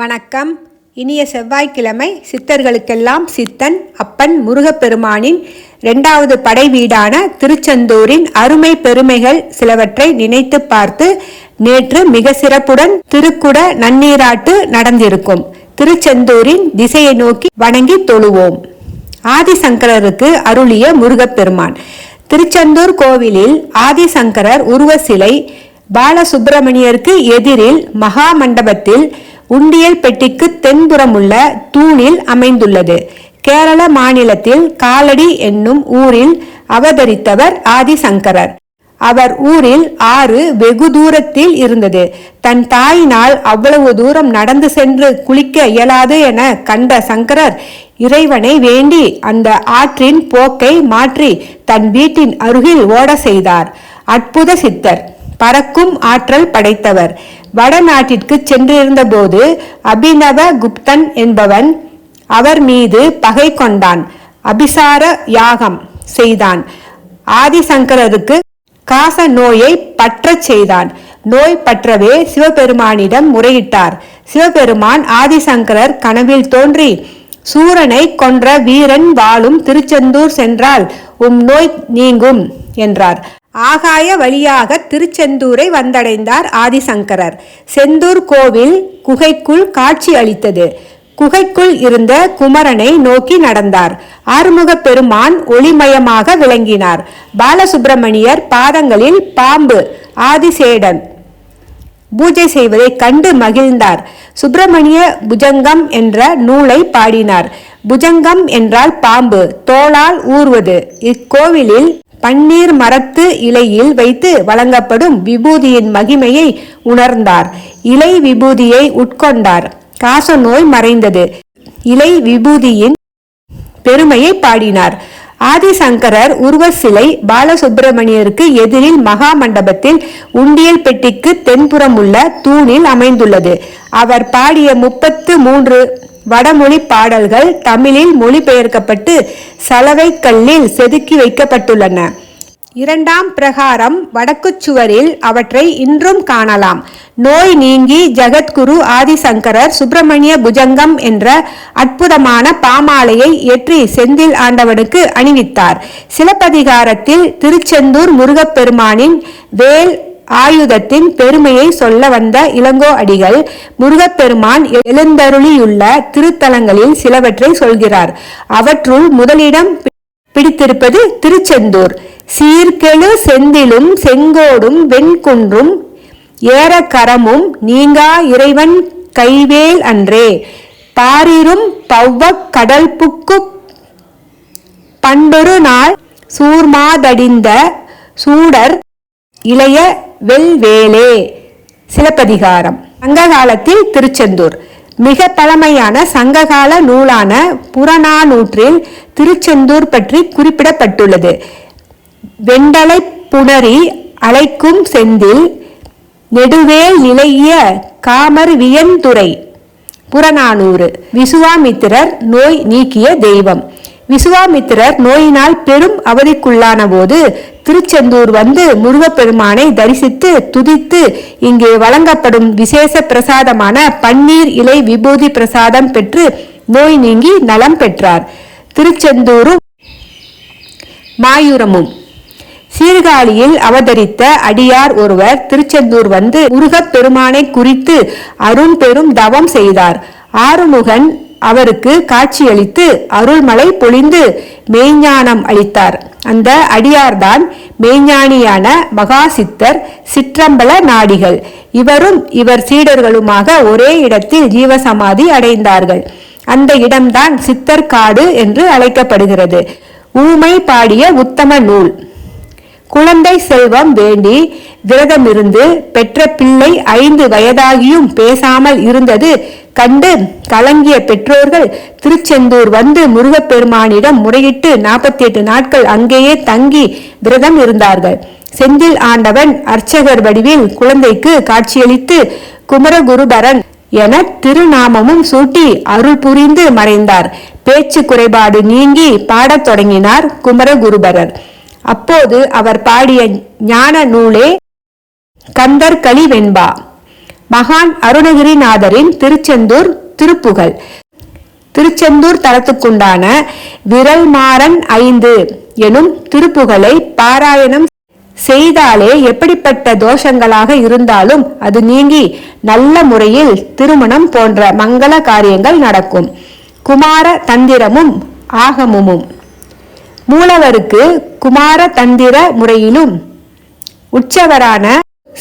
வணக்கம். இனிய செவ்வாய்க்கிழமை சித்தர்களுக்கெல்லாம் சித்தன் அப்பன் முருகப்பெருமானின் இரண்டாவது படை வீடான திருச்செந்தூரின் அருமை பெருமைகள் சிலவற்றை நினைத்து பார்த்து நேற்று மிக சிறப்புடன் திருக்குட நன்னீராட்டு நடந்திருக்கும். திருச்செந்தூரின் திசையை நோக்கி வணங்கி தொழுவோம். ஆதிசங்கரருக்கு அருளிய முருகப்பெருமான். திருச்செந்தூர் கோவிலில் ஆதிசங்கரர் உருவ சிலை பாலசுப்பிரமணியருக்கு எதிரில் மகா மண்டபத்தில் உண்டியல் பெட்டிக்கு தென்புறமுள்ள தூணில் அமைந்துள்ளது. கேரள மாநிலத்தில் காலடி என்னும் ஊரில் அவதரித்தவர் ஆதிசங்கரர். அவர் ஊரில் ஆறு வெகு தூரத்தில் இருந்தது. தன் தாயினால் அவ்வளவு தூரம் நடந்து சென்று குளிக்க இயலாது என கண்ட சங்கரர் இறைவனை வேண்டி அந்த ஆற்றின் போக்கை மாற்றி தன் வீட்டின் அருகில் ஓட செய்தார். அற்புத சித்தர் பறக்கும் ஆற்றல் படைத்தவர். வடநாட்டிற்கு சென்றிருந்த போது அபிநவ குப்தன் என்பவன் அவர் மீது பகை கொண்டான் அபிசார யாகம் செய்தான். ஆதிசங்கரருக்கு காச நோயை பற்றச் செய்தான். நோய் பற்றவே சிவபெருமானிடம் முறையிட்டார். சிவபெருமான் ஆதிசங்கரர் கனவில் தோன்றி சூரனை கொன்ற வீரன் வாழும் திருச்செந்தூர் சென்றால் உம் நோய் நீங்கும் என்றார். ஆகாய வழியாக திருச்செந்தூரை வந்தடைந்தார் ஆதிசங்கரர். செந்தூர் கோவில் குகைக்குள் காட்சி அளித்தது. குகைக்குள் இருந்த குமரனை நோக்கி நடந்தார். ஆறுமுக பெருமான் ஒளிமயமாக விளங்கினார். பாலசுப்பிரமணியர் பாதங்களில் பாம்பு ஆதிசேடன் பூஜை செய்வதை கண்டு மகிழ்ந்தார். சுப்பிரமணிய புஜங்கம் என்ற நூலை பாடினார். புஜங்கம் என்றால் பாம்பு தோளால் ஊர்வது. இக்கோவிலில் பன்னீர் மரத்து இலையில் வைத்து வழங்கப்படும் விபூதியின் மகிமையை உணர்ந்தார். இலை விபூதியை உட்கொண்டார். காச நோய் மறைந்தது. இலை விபூதியின் பெருமையை பாடினார். ஆதிசங்கரர் உருவசிலை பாலசுப்பிரமணியருக்கு எதிரில் மகா மண்டபத்தில் உண்டியல் பெட்டிக்கு தென்புறம் உள்ள தூணில் அமைந்துள்ளது. அவர் பாடிய முப்பத்து மூன்று வடமொழி பாடல்கள் தமிழில் மொழிபெயர்க்கப்பட்டு சலவைக்கல்லில் செதுக்கி வைக்கப்பட்டுள்ளன. இரண்டாம் பிரகாரம் வடக்குச் சுவரில் அவற்றை இன்றும் காணலாம். நோய் நீங்கி ஜெகத்குரு ஆதிசங்கரர் சுப்பிரமணிய புஜங்கம் என்ற அற்புதமான பாமாலையை ஏற்றி செந்தில் ஆண்டவனுக்கு அணிவித்தார். சிலப்பதிகாரத்தில் திருச்செந்தூர் முருகப்பெருமானின் வேல் ஆயுதத்தின் பெருமையை சொல்ல வந்த இளங்கோ அடிகள் முருகப்பெருமான் எழுந்தருளியுள்ள திருத்தலங்களில் சிலவற்றை சொல்கிறார். அவற்றுள் முதலிடம் பிடித்திருப்பது திருச்செந்தூர். சீர்கெழு செந்திலும் செங்கோடும் வெண்குன்றும் ஏறக்கரமும் நீங்கா இறைவன் கைவேல் அன்றே. பாரிரும் பவ்வக் கடல்புக்கு பண்டொரு நாள் சூர்மாதடிந்த சூடர் இளைய வெல்வேலே சிலப்பதிகாரம். சங்ககாலத்தில் திருச்செந்தூர். மிக பழமையான சங்ககால நூலான புறநானூற்றில் திருச்செந்தூர் பற்றி குறிப்பிடப்பட்டுள்ளது. வெண்டலை புணரி அழைக்கும் செந்தில் நெடுவேல் நிலைய காமர் வியந்துரை புறநானூறு. விசுவாமித்திரர் நோய் நீக்கிய தெய்வம். விசுவாமித்திரர் நோயினால் பெரும் அவதிக்குள்ளான போது திருச்செந்தூர் வந்து முருகப்பெருமானை தரிசித்து துதித்து இங்கே வழங்கப்படும் விசேஷ பிரசாதமான பன்னீர் இலை விபூதி பிரசாதம் பெற்று நோய் நீங்கி நலம் பெற்றார். திருச்செந்தூரும் மாயூரமும். சீர்காழியில் அவதரித்த அடியார் ஒருவர் திருச்செந்தூர் வந்து முருகப் பெருமானை குறித்து அருண் பெரும் தவம் செய்தார். ஆறுமுகன் அவருக்கு காட்சியளித்து அருள்மலை பொழிந்து மெய்ஞானம் அளித்தார். அந்த அடியார்தான் மெய்ஞானியான மகாசித்தர் சிற்றம்பல நாடிகள். இவரும் இவர் சீடர்களுமாக ஒரே இடத்தில் ஜீவசமாதி அடைந்தார்கள். அந்த இடம்தான் சித்தர் காடு என்று அழைக்கப்படுகிறது. ஊமை பாடிய உத்தம நூல். குழந்தை செல்வம் வேண்டி விரதமிருந்து பெற்ற பிள்ளை ஐந்து வயதாகியும் பேசாமல் இருந்தது கண்டு கலங்கிய பெற்றோர்கள் திருச்செந்தூர் வந்து முருகப்பெருமானிடம் முறையிட்டு நாற்பத்தி எட்டு நாட்கள் அங்கேயே தங்கி விரதம் இருந்தார்கள். செந்தில் ஆண்டவன் அர்ச்சகர் வடிவில் குழந்தைக்கு காட்சியளித்து குமரகுருபரன் என திருநாமமும் சூட்டி அருள் புரிந்து மறைந்தார். பேச்சு குறைபாடு நீங்கி பாடத் தொடங்கினார் குமரகுருபரர். அப்போது அவர் பாடிய ஞான நூலே கந்தர் வெண்பா மகான் அருணகிரிநாதரின் திருச்செந்தூர் திருப்புகழ். திருச்செந்தூர் தலத்துக்குண்டான விரல்மாறன் ஐந்து எனும் திருப்புகழை பாராயணம் செய்தாலே எப்படிப்பட்ட தோஷங்களாக இருந்தாலும் அது நீங்கி நல்ல முறையில் திருமணம் போன்ற மங்கள காரியங்கள் நடக்கும். குமார தந்திரமும் ஆகமுமும். மூலவருக்கு குமார தந்திர முறையிலும் உற்சவரான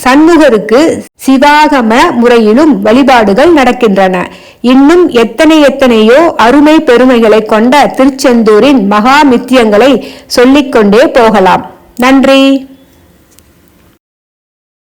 சண்முகருக்கு சிவாகம முறையிலும் வழிபாடுகள் நடக்கின்றன. இன்னும் எத்தனை எத்தனையோ அருமை பெருமைகளை கொண்ட திருச்செந்தூரின் மகாமித்தியங்களை சொல்லிக்கொண்டே போகலாம். நன்றி.